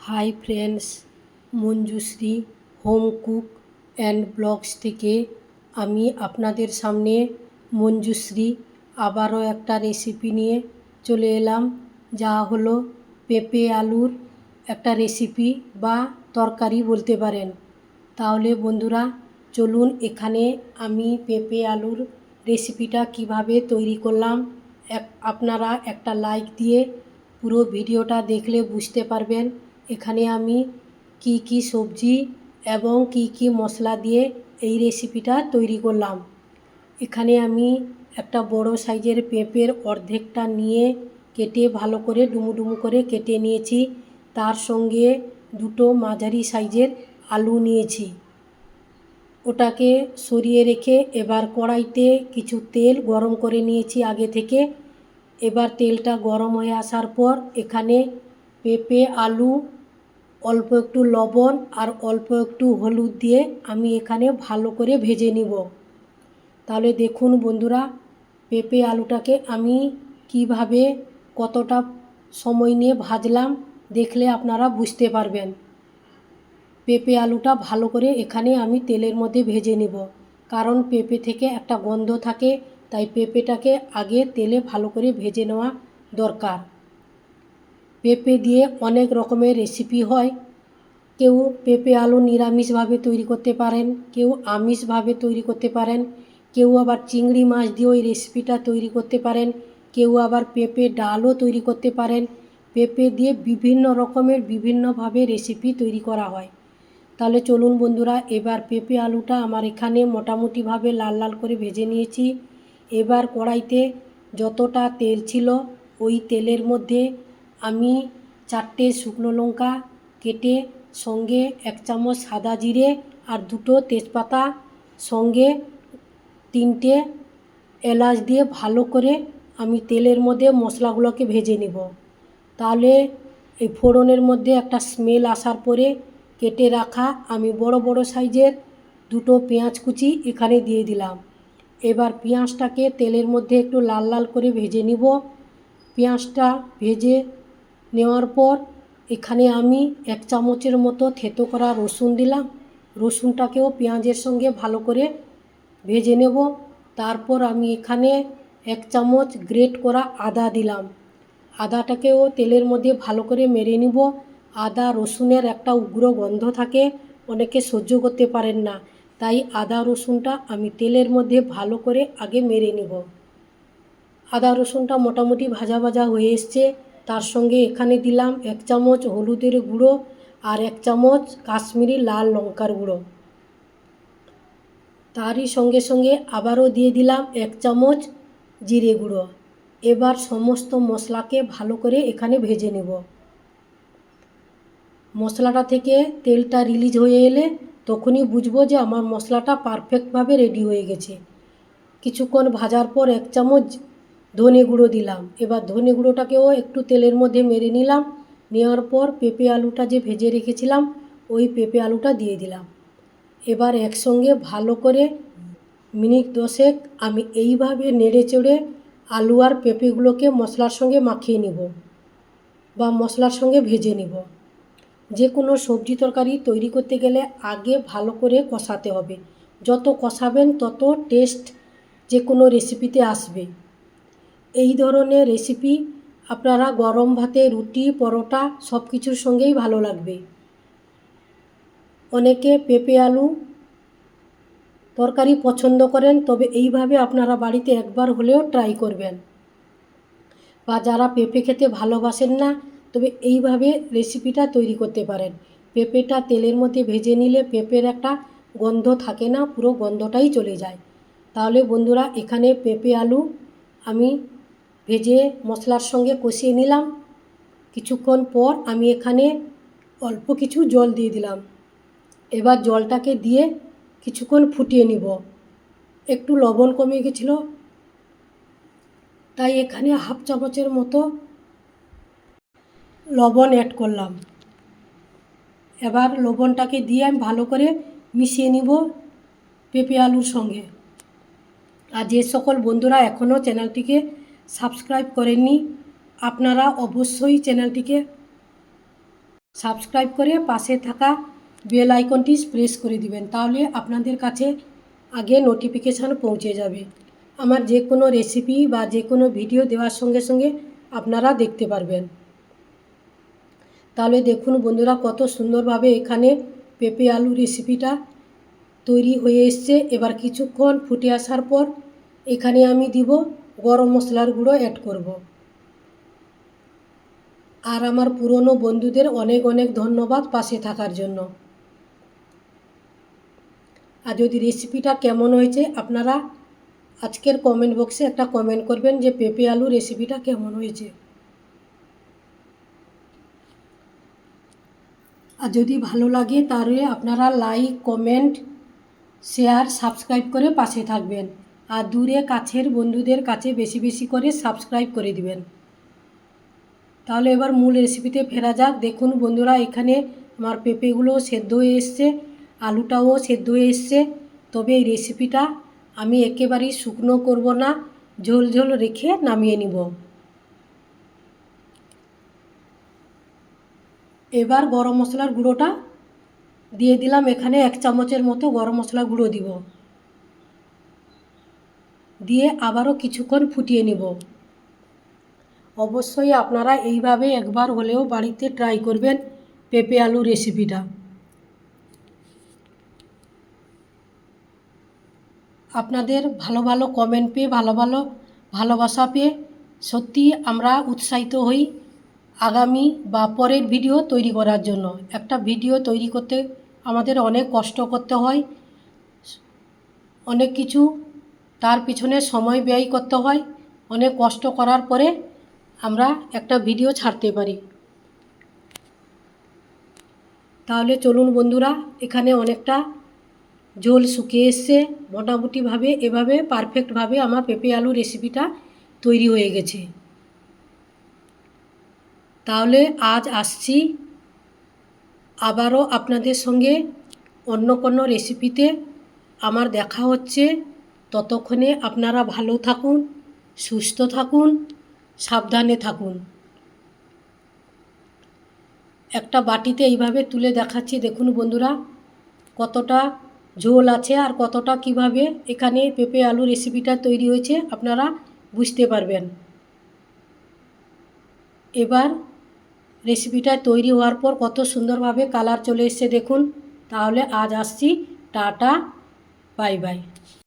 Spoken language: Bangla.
Hi friends, Manjushree, home cook and blogs থেকে আমি আপনাদের সামনে মঞ্জুশ্রী আবারও একটা রেসিপি নিয়ে চলে এলাম। যা হলো পেঁপে আলুর একটা রেসিপি বা তরকারি বলতে পারেন। তাহলে বন্ধুরা, চলুন এখানে আমি পেঁপে আলুর রেসিপিটা কীভাবে তৈরি করলাম। এক, আপনারা একটা লাইক দিয়ে পুরো ভিডিওটা দেখলে বুঝতে পারবেন। এখানে আমি কি কি সবজি এবং কি কি মশলা দিয়ে এই রেসিপিটা তৈরি করলাম। এখানে আমি একটা বড় সাইজের পেঁপের অর্ধেকটা নিয়ে কেটে ভালো করে ডুমু ডুমু করে কেটে নিয়েছি। তার সঙ্গে দুটো মাঝারি সাইজের আলু নিয়েছি। ওটাকে সরিয়ে রেখে এবার কড়াইতে কিছু তেল গরম করে নিয়েছি আগে থেকে। এবার তেলটা গরম হয়ে আসার পর এখানে পেঁপে, আলু অল্প একটু লবণ আর অল্প একটু হলুদ দিয়ে আমি এখানে ভালো করে ভেজে নিব। তাহলে দেখুন বন্ধুরা, পেঁপে আলুটাকে আমি কীভাবে কতটা সময় নিয়ে ভাজলাম দেখলে আপনারা বুঝতে পারবেন। পেঁপে আলুটা ভালো করে এখানে আমি তেলের মধ্যে ভেজে নেব। কারণ পেঁপে থেকে একটা গন্ধ থাকে, তাই পেঁপেটাকে আগে তেলে ভালো করে ভেজে নেওয়া দরকার। পেঁপে দিয়ে অনেক রকমের রেসিপি হয়। কেউ পেঁপে আলু নিরামিষভাবে তৈরি করতে পারেন, কেউ আমিষভাবে তৈরি করতে পারেন, কেউ আবার চিংড়ি মাছ দিয়ে ওই রেসিপিটা তৈরি করতে পারেন, কেউ আবার পেঁপে ডালও তৈরি করতে পারেন। পেঁপে দিয়ে বিভিন্ন রকমের বিভিন্নভাবে রেসিপি তৈরি করা হয়। তাহলে চলুন বন্ধুরা, এবার পেঁপে আলুটা আমার এখানে মোটামুটিভাবে লাল লাল করে ভেজে নিয়েছি। এবার কড়াইতে যতটা তেল ছিল, ওই তেলের মধ্যে আমি চারটে শুকনো লঙ্কা কেটে সঙ্গে এক চামচ সাদা জিরে আর দুটো তেজপাতা, সঙ্গে তিনটে এলাচ দিয়ে ভালো করে আমি তেলের মধ্যে মশলাগুলোকে ভেজে নেব। তাহলে এই ফোড়নের মধ্যে একটা স্মেল আসার পরে কেটে রাখা আমি বড় বড় সাইজের দুটো পেঁয়াজ কুচি এখানে দিয়ে দিলাম। এবার পেঁয়াজটাকে তেলের মধ্যে একটু লাল লাল করে ভেজে নিব। পেঁয়াজটা ভেজে নেওয়ার পর এখানে আমি এক চামচের মতো থেতো করা রসুন দিলাম। রসুনটাকেও পেঁয়াজের সঙ্গে ভালো করে ভেজে নেব। তারপর আমি এখানে এক চামচ গ্রেট করা আদা দিলাম। আদাটাকেও তেলের মধ্যে ভালো করে মেরে নিব। আদা রসুনের একটা উগ্র গন্ধ থাকে, অনেকে সহ্য করতে পারেন না। তাই আদা রসুনটা আমি তেলের মধ্যে ভালো করে আগে মেরে নিব। আদা রসুনটা মোটামুটি ভাজা ভাজা হয়ে এসছে। তার সঙ্গে এখানে দিলাম এক চামচ হলুদের গুঁড়ো আর এক চামচ কাশ্মীরি লাল লঙ্কার গুঁড়ো। তারই সঙ্গে সঙ্গে আবারও দিয়ে দিলাম এক চামচ জিরে গুঁড়ো। এবার সমস্ত মশলাকে ভালো করে এখানে ভেজে নেব। মশলাটা থেকে তেলটা রিলিজ হয়ে এলে তখনই বুঝব যে আমার মশলাটা পারফেক্টভাবে রেডি হয়ে গেছে। কিছুক্ষণ ভাজার পর এক চামচ ধনে গুঁড়ো দিলাম। এবার ধনে গুঁড়োটাকেও একটু তেলের মধ্যে মেরে নিলাম। নেওয়ার পর পেঁপে আলুটা যে ভেজে রেখেছিলাম, ওই পেঁপে আলুটা দিয়ে দিলাম। এবার একসঙ্গে ভালো করে মিনিট দশেক আমি এইভাবে নেড়ে চেড়ে আলু আর পেঁপেগুলোকে মশলার সঙ্গে মাখিয়ে নিব বা মশলার সঙ্গে ভেজে নিব। যে কোনো সবজি তরকারি তৈরি করতে গেলে আগে ভালো করে কষাতে হবে। যত কষাবেন তত টেস্ট যে কোনো রেসিপিতে আসবে। এই ধরনের রেসিপি আপনারা গরম ভাতে, রুটি, পরোটা সব কিছুর সঙ্গেই ভালো লাগবে। অনেকে পেঁপে আলু তরকারি পছন্দ করেন, তবে এইভাবে আপনারা বাড়িতে একবার হলেও ট্রাই করবেন। বা যারা পেঁপে খেতে ভালোবাসেন না, তবে এইভাবে রেসিপিটা তৈরি করতে পারেন। পেঁপেটা তেলের মধ্যে ভেজে নিলে পেঁপের একটা গন্ধ থাকে না, পুরো গন্ধটাই চলে যায়। তাহলে বন্ধুরা, এখানে পেঁপে আলু আমি ভেজে মশলার সঙ্গে কষিয়ে নিলাম। কিছুক্ষণ পর আমি এখানে অল্প কিছু জল দিয়ে দিলাম। এবার জলটাকে দিয়ে কিছুক্ষণ ফুটিয়ে নিব। একটু লবণ কমে গেছিল। তাই এখানে হাফ চামচের মতো লবণ অ্যাড করলাম। এবার লবণটাকে দিয়ে আমি ভালো করে মিশিয়ে নিব পেঁপে আলুর সঙ্গে। আর যে সকল বন্ধুরা এখনও চ্যানেলটিকে সাবস্ক্রাইব করেননি, আপনারা অবশ্যই চ্যানেলটিকে সাবস্ক্রাইব করে পাশে থাকা বেল আইকনটি প্রেস করে দিবেন, তাহলে আপনাদের কাছে আগে নোটিফিকেশান পৌঁছে যাবে। আমার যে কোনো রেসিপি বা যে কোনো ভিডিও দেওয়ার সঙ্গে সঙ্গে আপনারা দেখতে পারবেন। তাহলে দেখুন বন্ধুরা, কত সুন্দরভাবে এখানে পেঁপে আলু রেসিপিটা তৈরি হয়ে এসছে। এবার কিছুক্ষণ ফুটে আসার পর এখানে আমি দিব গরম মশলার গুঁড়ো অ্যাড করব। আর আমার পুরনো বন্ধুদের অনেক অনেক ধন্যবাদ পাশে থাকার জন্য। আর যদি রেসিপিটা কেমন হয়েছে আপনারা আজকের কমেন্ট বক্সে একটা কমেন্ট করবেন যে পেঁপে আলু রেসিপিটা কেমন হয়েছে। আর যদি ভালো লাগে তাহলে আপনারা লাইক কমেন্ট শেয়ার সাবস্ক্রাইব করে পাশে থাকবেন। আর দূরে কাছের বন্ধুদের কাছে বেশি বেশি করে সাবস্ক্রাইব করে দিবেন। তাহলে এবার মূল রেসিপিতে ফেরা যাক। দেখুন বন্ধুরা, এখানে আমার পেঁপেগুলো সেদ্ধ হয়ে এসছে, আলুটাও সেদ্ধ হয়ে এসছে। তবে এই রেসিপিটা আমি একেবারেই শুকনো করব না, ঝোল ঝোল রেখে নামিয়ে নিব। এবার গরম মশলার গুঁড়োটা দিয়ে দিলাম। এখানে এক চামচের মতো গরম মশলা গুঁড়ো দিব। দিয়ে আবারও কিছুক্ষণ ফুটিয়ে নেব। অবশ্যই আপনারা এইভাবে একবার হলেও বাড়িতে ট্রাই করবেন পেঁপে আলু রেসিপিটা আপনাদের ভালো ভালো কমেন্ট পেয়ে, ভালো ভালো ভালোবাসা পেয়ে সত্যি আমরা উৎসাহিত হই আগামী বা পরের ভিডিও তৈরি করার জন্য। একটা ভিডিও তৈরি করতে আমাদের অনেক কষ্ট করতে হয়। অনেক কিছু তার পিছনে সময় ব্যয় করতে হয়। অনেক কষ্ট করার পরে আমরা একটা ভিডিও ছাড়তে পারি। তাহলে চলুন বন্ধুরা, এখানে অনেকটা ঝোল শুকিয়ে এসছে। মোটামুটিভাবে এভাবে পারফেক্টভাবে আমার পেঁপে আলু রেসিপিটা তৈরি হয়ে গেছে। তাহলে আজ আসছি। আবারও আপনাদের সঙ্গে অন্য কোনো রেসিপিতে আমার দেখা হচ্ছে। ততক্ষণে আপনারা ভালো থাকুন, সুস্থ থাকুন, সাবধানে থাকুন। একটা বাটিতে এইভাবে তুলে দেখাচ্ছি, দেখুন বন্ধুরা, কতটা ঝোল আছে আর কতটা কীভাবে এখানে পেঁপে আলু রেসিপিটা তৈরি হয়েছে, আপনারা বুঝতে পারবেন। এবার রেসিপিটা তৈরি হওয়ার পর কত সুন্দরভাবে কালার চলে এসছে, দেখুন। তাহলে আজ আসছি, টাটা, বাই বাই।